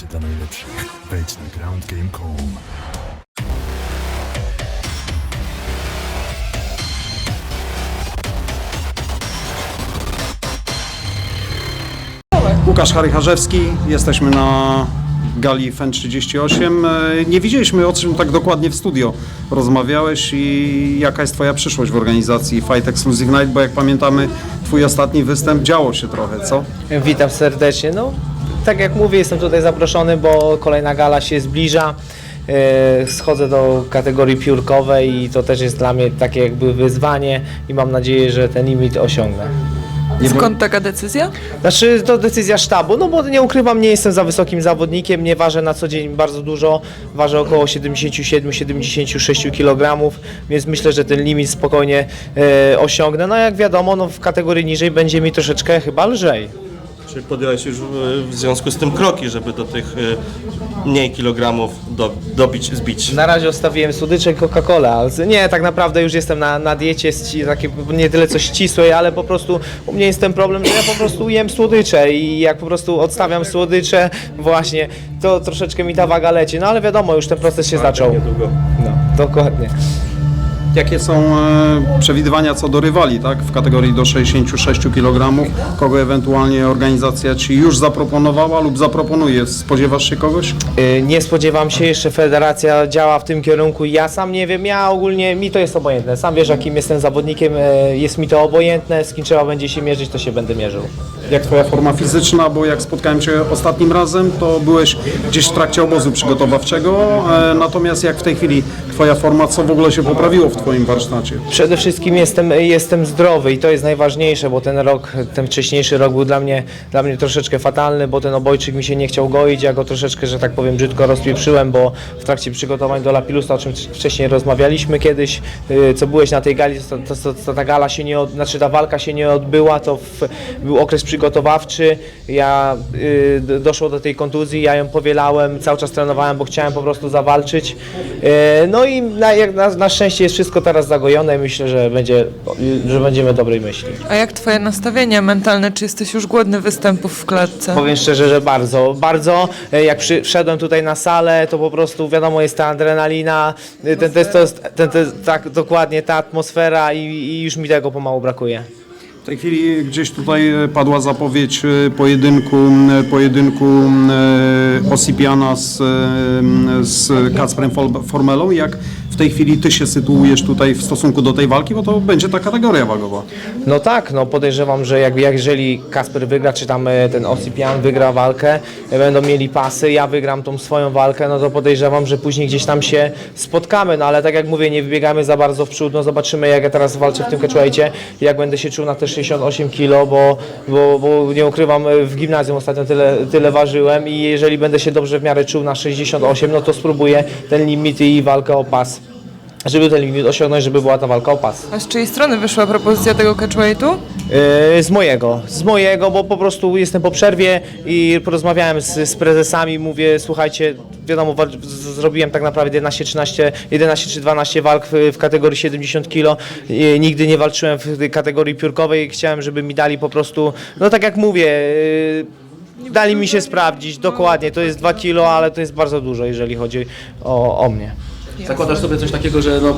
będzie dla najlepszych. Wejdź na groundgame.com. Łukasz Harycharzewski, jesteśmy na gali FEN 38. E, Nie widzieliśmy o czym tak dokładnie w studio rozmawiałeś i jaka jest Twoja przyszłość w organizacji Fight Exclusive Night, bo jak pamiętamy Twój ostatni występ działo się trochę, co? Witam serdecznie. No, tak jak mówię, jestem tutaj zaproszony, bo kolejna gala się zbliża. E, Schodzę do kategorii piórkowej i to też jest dla mnie takie jakby wyzwanie i mam nadzieję, że ten limit osiągnę. Skąd taka decyzja? Znaczy to decyzja sztabu, no bo nie ukrywam, nie jestem za wysokim zawodnikiem, nie ważę na co dzień bardzo dużo, ważę około 77-76 kg, więc myślę, że ten limit spokojnie e, osiągnę. No jak wiadomo, no w kategorii niżej będzie mi troszeczkę chyba lżej. Czy podjąłeś już e, w związku z tym kroki, żeby do tych e, mniej kilogramów do, dobić, zbić? Na razie ostawiłem słodycze i Coca-Cola, ale nie, tak naprawdę już jestem na, na diecie, ści- takie, nie tyle co ścisłej, ale po prostu u mnie jest ten problem, że ja po prostu jem słodycze i jak po prostu odstawiam słodycze, właśnie, to troszeczkę mi ta waga leci, no ale wiadomo, już ten proces się zaczął. Niedługo. No, dokładnie. Jakie są e, przewidywania co do rywali, tak? W kategorii do 66 kg, kogo ewentualnie organizacja Ci już zaproponowała lub zaproponuje? Spodziewasz się kogoś? Y, Nie spodziewam się, jeszcze federacja działa w tym kierunku. Ja sam nie wiem, ja ogólnie, mi to jest obojętne. Sam wiesz, jakim jestem zawodnikiem, e, jest mi to obojętne, z kim trzeba będzie się mierzyć, to się będę mierzył. Jak Twoja forma fizyczna, bo jak spotkałem Cię ostatnim razem, to byłeś gdzieś w trakcie obozu przygotowawczego, e, natomiast jak w tej chwili Twoja forma, co w ogóle się poprawiło w Twoim warsztacie? Przede wszystkim jestem, jestem zdrowy i to jest najważniejsze, bo ten rok, ten wcześniejszy rok był dla mnie, dla mnie troszeczkę fatalny, bo ten obojczyk mi się nie chciał goić, ja go troszeczkę, że tak powiem, brzydko rozpieprzyłem, bo w trakcie przygotowań do Lapilusa, o czym wcześniej rozmawialiśmy kiedyś, y, co byłeś na tej gali, to, to, to, to ta gala się nie, od, znaczy ta walka się nie odbyła, to w, był okres przygotowawczy, ja y, doszło do tej kontuzji, ja ją powielałem, cały czas trenowałem, bo chciałem po prostu zawalczyć, Y, no i na, jak na, na szczęście jest wszystko teraz zagojone i myślę, że, będzie, że będziemy dobrej myśli. A jak twoje nastawienie mentalne? Czy jesteś już głodny występów w klatce? Powiem szczerze, że bardzo, bardzo. E, Jak przy, wszedłem tutaj na salę, to po prostu wiadomo jest ta adrenalina, e, ten, ten, ten, ten, ten, tak dokładnie ta atmosfera i, i już mi tego pomału brakuje. W tej chwili gdzieś tutaj e, padła zapowiedź e, pojedynku, pojedynku e, Osipiana z, z Kacprem Formelą. Jak tej chwili Ty się sytuujesz tutaj w stosunku do tej walki, bo to będzie ta kategoria wagowa. No tak, no podejrzewam, że jak, jak jeżeli Kasper wygra, czy tam e, ten Osipian wygra walkę, e, będą mieli pasy, ja wygram tą swoją walkę, no to podejrzewam, że później gdzieś tam się spotkamy, no ale tak jak mówię, nie wybiegamy za bardzo w przód, no zobaczymy jak ja teraz walczę w tym catchweightie, jak będę się czuł na te 68 kg, bo, bo, bo nie ukrywam, e, w gimnazjum ostatnio tyle, tyle ważyłem i jeżeli będę się dobrze w miarę czuł na 68, no to spróbuję ten limit i walkę o pas. Żeby ten limit osiągnąć, żeby była ta walka o pas. A z czyjej strony wyszła propozycja tego catchweightu? Yy, Z mojego, z mojego, bo po prostu jestem po przerwie i porozmawiałem z, z prezesami, mówię, słuchajcie, wiadomo, zrobiłem tak naprawdę 11, 13, 11 czy 12 walk w, w kategorii 70 kg, nigdy nie walczyłem w kategorii piórkowej, chciałem, żeby mi dali po prostu, no tak jak mówię, yy, dali mi się sprawdzić, dokładnie, to jest 2 kg, ale to jest bardzo dużo, jeżeli chodzi o, o mnie. Zakładasz sobie coś takiego, że no,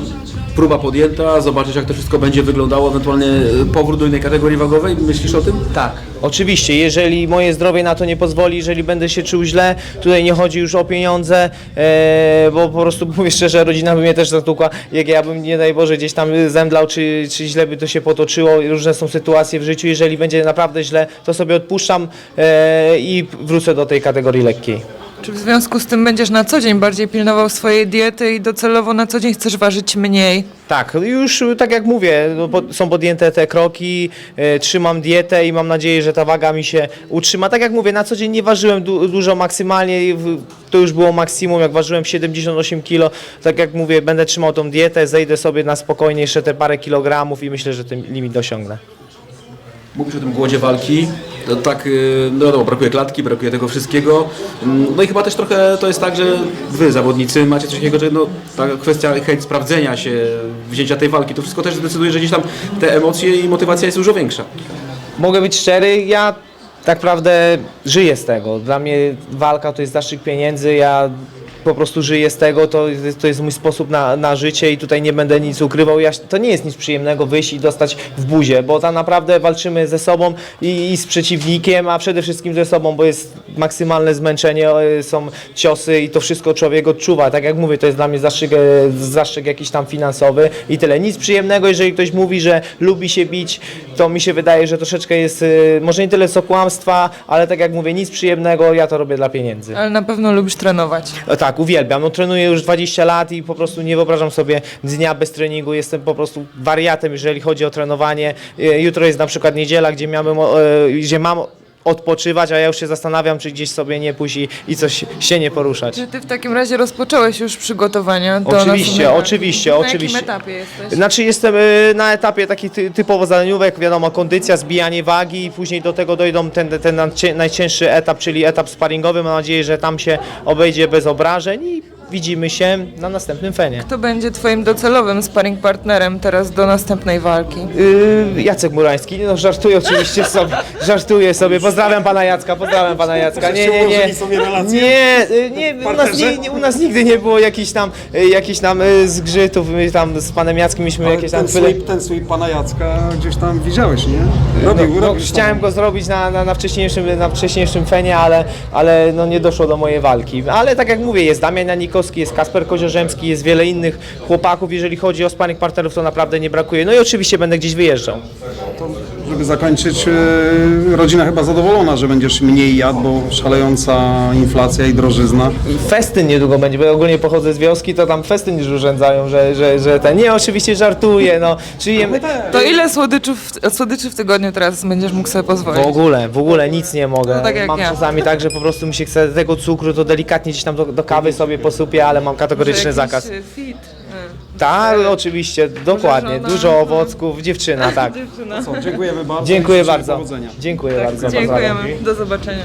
próba podjęta, zobaczysz jak to wszystko będzie wyglądało, ewentualnie y, powrót do innej kategorii wagowej, myślisz o tym? Tak, oczywiście, jeżeli moje zdrowie na to nie pozwoli, jeżeli będę się czuł źle, tutaj nie chodzi już o pieniądze, e, bo po prostu mówię szczerze, rodzina by mnie też zatukła, jak ja bym nie daj Boże gdzieś tam zemdlał, czy, czy źle by to się potoczyło, różne są sytuacje w życiu, jeżeli będzie naprawdę źle, to sobie odpuszczam e, i wrócę do tej kategorii lekkiej. Czy w związku z tym będziesz na co dzień bardziej pilnował swojej diety i docelowo na co dzień chcesz ważyć mniej? Tak, już tak jak mówię, no, są podjęte te kroki, e, trzymam dietę i mam nadzieję, że ta waga mi się utrzyma. Tak jak mówię, na co dzień nie ważyłem du dużo maksymalnie, to już było maksimum, jak ważyłem 78 kg. Tak jak mówię, będę trzymał tą dietę, zejdę sobie na spokojnie jeszcze te parę kilogramów i myślę, że ten limit osiągnę. Mówisz o tym głodzie walki, to tak, y, no brakuje klatki, brakuje tego wszystkiego. Mm, No i chyba też trochę to jest tak, że wy zawodnicy macie coś takiego, że no, ta kwestia chęć sprawdzenia się, wzięcia tej walki, to wszystko też decyduje, że gdzieś tam te emocje i motywacja jest dużo większa. Mogę być szczery, ja tak naprawdę żyję z tego. Dla mnie walka to jest zastrzyk pieniędzy, ja po prostu żyję z tego, to, jest- to jest mój sposób na, na życie i tutaj nie będę nic ukrywał. Ja, to nie jest nic przyjemnego wyjść i dostać w buzie, bo tam naprawdę walczymy ze sobą i, i z przeciwnikiem, a przede wszystkim ze sobą, bo jest maksymalne zmęczenie, e, są ciosy i to wszystko człowiek odczuwa. Tak jak mówię, to jest dla mnie zastrzyk, e, zastrzyk jakiś tam finansowy i tyle. Nic przyjemnego, jeżeli ktoś mówi, że lubi się bić, to mi się wydaje, że troszeczkę jest, e, może nie tyle co kłamstwa, ale tak jak mówię, nic przyjemnego, ja to robię dla pieniędzy. Ale na pewno lubisz trenować. E, Tak, uwielbiam. No, trenuję już 20 lat i po prostu nie wyobrażam sobie dnia bez treningu. Jestem po prostu wariatem, jeżeli chodzi o trenowanie. E, Jutro jest na przykład niedziela, gdzie, miałem, e, gdzie mam odpoczywać, a ja już się zastanawiam, czy gdzieś sobie nie pójść i, i coś się nie poruszać. Czy ty w takim razie rozpocząłeś już przygotowania do Oczywiście, oczywiście, Na oczywiście. jakim etapie jesteś? Znaczy jestem y, na etapie taki ty, typowo zadaniówek, wiadomo, kondycja, zbijanie wagi i później do tego dojdą ten, ten najcie- najcięższy etap, czyli etap sparingowy. Mam nadzieję, że tam się obejdzie bez obrażeń i widzimy się na następnym fenie. Kto będzie twoim docelowym sparring partnerem teraz do następnej walki? Yy, Jacek Murański, no żartuję oczywiście sobie, żartuję sobie, pozdrawiam pana Jacka, pozdrawiam pana Jacka, nie, nie, nie, nie, y, nie, u nas, nie, nie, u nas nigdy nie było jakichś tam, y, jakichś tam y, zgrzytów, my tam z panem Jackiem mieliśmy Ale jakieś tam ten, chwile, sweep, ten sweep pana Jacka gdzieś tam widziałeś, nie? no, Robił, no, robił chciałem go zrobić na, na, na, wcześniejszym, na wcześniejszym fenie, ale, ale no, nie doszło do mojej walki. Ale tak jak mówię, jest Damian Janikowski, jest Kasper Koziorzemski, jest wiele innych chłopaków. Jeżeli chodzi o sparring partnerów, to naprawdę nie brakuje. No i oczywiście będę gdzieś wyjeżdżał. To, żeby zakończyć, e, rodzina chyba zadowolona, że będziesz mniej jadł, bo szalejąca inflacja i drożyzna. Festyn niedługo będzie, bo ja ogólnie pochodzę z wioski, to tam festyn już urządzają, że, że, że ten... Nie, oczywiście żartuję, no. Czyli jem... To ile słodyczów, słodyczy w tygodniu teraz będziesz mógł sobie W pozwolić? ogóle, w ogóle nic nie mogę. No tak jak mam ja. czasami tak, że po prostu mi się chce tego cukru, to delikatnie gdzieś tam do, do kawy sobie posypię, ale mam kategoryczny Jakiś, zakaz. e, Fit. Tak, oczywiście, dokładnie. żona. Dużo owocków, dziewczyna, tak. Dziewczyna. Co, dziękujemy bardzo. Dziękuję życzę bardzo. powodzenia. Dziękuję bardzo. Dziękujemy. Do zobaczenia.